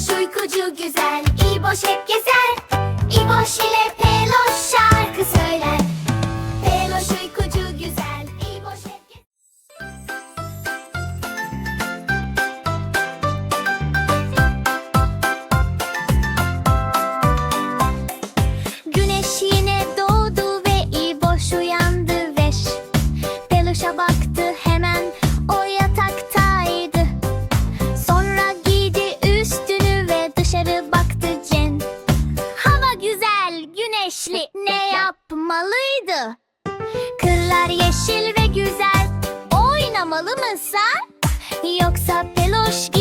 İboş uykucu güzel İboş hep gezer. İboş ile olmalıydı. Kırlar yeşil ve güzel oynamalı mı sen? Yoksa peluş gibi